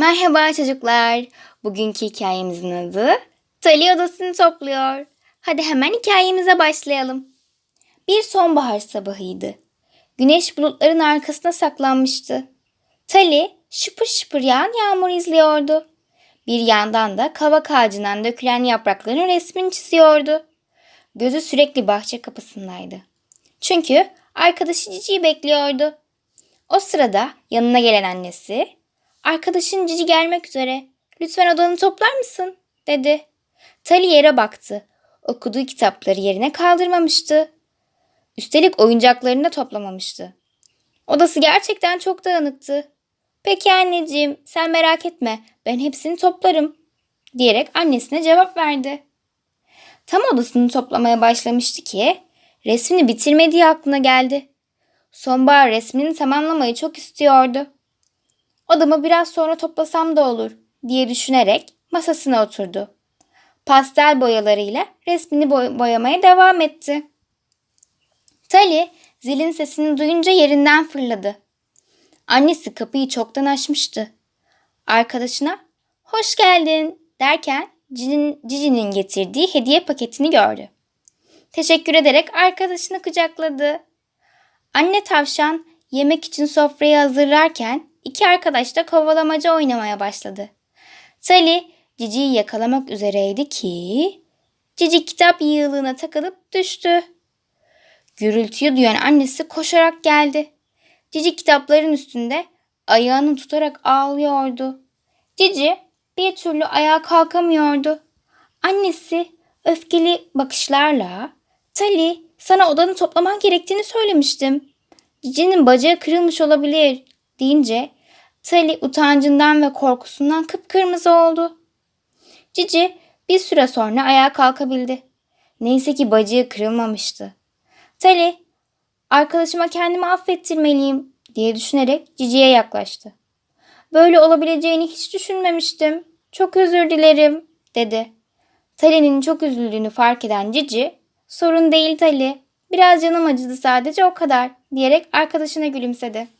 Merhaba çocuklar. Bugünkü hikayemizin adı Tali odasını topluyor. Hadi hemen hikayemize başlayalım. Bir sonbahar sabahıydı. Güneş bulutların arkasına saklanmıştı. Tali şıpır şıpır yağan yağmur izliyordu. Bir yandan da kavak ağacından dökülen yaprakların resmini çiziyordu. Gözü sürekli bahçe kapısındaydı. Çünkü arkadaşı Cici'yi bekliyordu. O sırada yanına gelen annesi, Arkadaşın Cici gelmek üzere. Lütfen odanı toplar mısın? dedi. Tali yere baktı. Okuduğu kitapları yerine kaldırmamıştı. Üstelik oyuncaklarını da toplamamıştı. Odası gerçekten çok dağınıktı. Peki anneciğim sen merak etme ben hepsini toplarım diyerek annesine cevap verdi. Tam odasını toplamaya başlamıştı ki resmini bitirmediği aklına geldi. Sonbahar resmini tamamlamayı çok istiyordu. Odamı biraz sonra toplasam da olur diye düşünerek masasına oturdu. Pastel boyalarıyla resmini boy- boyamaya devam etti. Tali zilin sesini duyunca yerinden fırladı. Annesi kapıyı çoktan açmıştı. Arkadaşına hoş geldin derken Cici'nin, Cici'nin getirdiği hediye paketini gördü. Teşekkür ederek arkadaşını kucakladı. Anne tavşan yemek için sofrayı hazırlarken iki arkadaş da kovalamaca oynamaya başladı. Sally Cici'yi yakalamak üzereydi ki Cici kitap yığılığına takılıp düştü. Gürültüyü duyan annesi koşarak geldi. Cici kitapların üstünde ayağını tutarak ağlıyordu. Cici bir türlü ayağa kalkamıyordu. Annesi öfkeli bakışlarla Tali sana odanı toplaman gerektiğini söylemiştim. Cici'nin bacağı kırılmış olabilir deyince Tali utancından ve korkusundan kıpkırmızı oldu. Cici bir süre sonra ayağa kalkabildi. Neyse ki bacağı kırılmamıştı. Tali, arkadaşıma kendimi affettirmeliyim diye düşünerek Cici'ye yaklaştı. Böyle olabileceğini hiç düşünmemiştim. Çok özür dilerim dedi. Tali'nin çok üzüldüğünü fark eden Cici, sorun değil Tali, biraz canım acıdı sadece o kadar diyerek arkadaşına gülümsedi.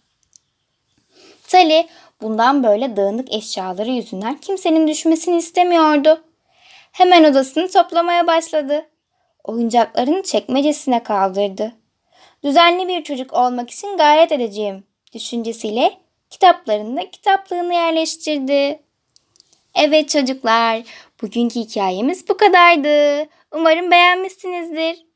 Tali bundan böyle dağınık eşyaları yüzünden kimsenin düşmesini istemiyordu. Hemen odasını toplamaya başladı. Oyuncaklarını çekmecesine kaldırdı. Düzenli bir çocuk olmak için gayret edeceğim düşüncesiyle kitaplarını da kitaplığını yerleştirdi. Evet çocuklar, bugünkü hikayemiz bu kadardı. Umarım beğenmişsinizdir.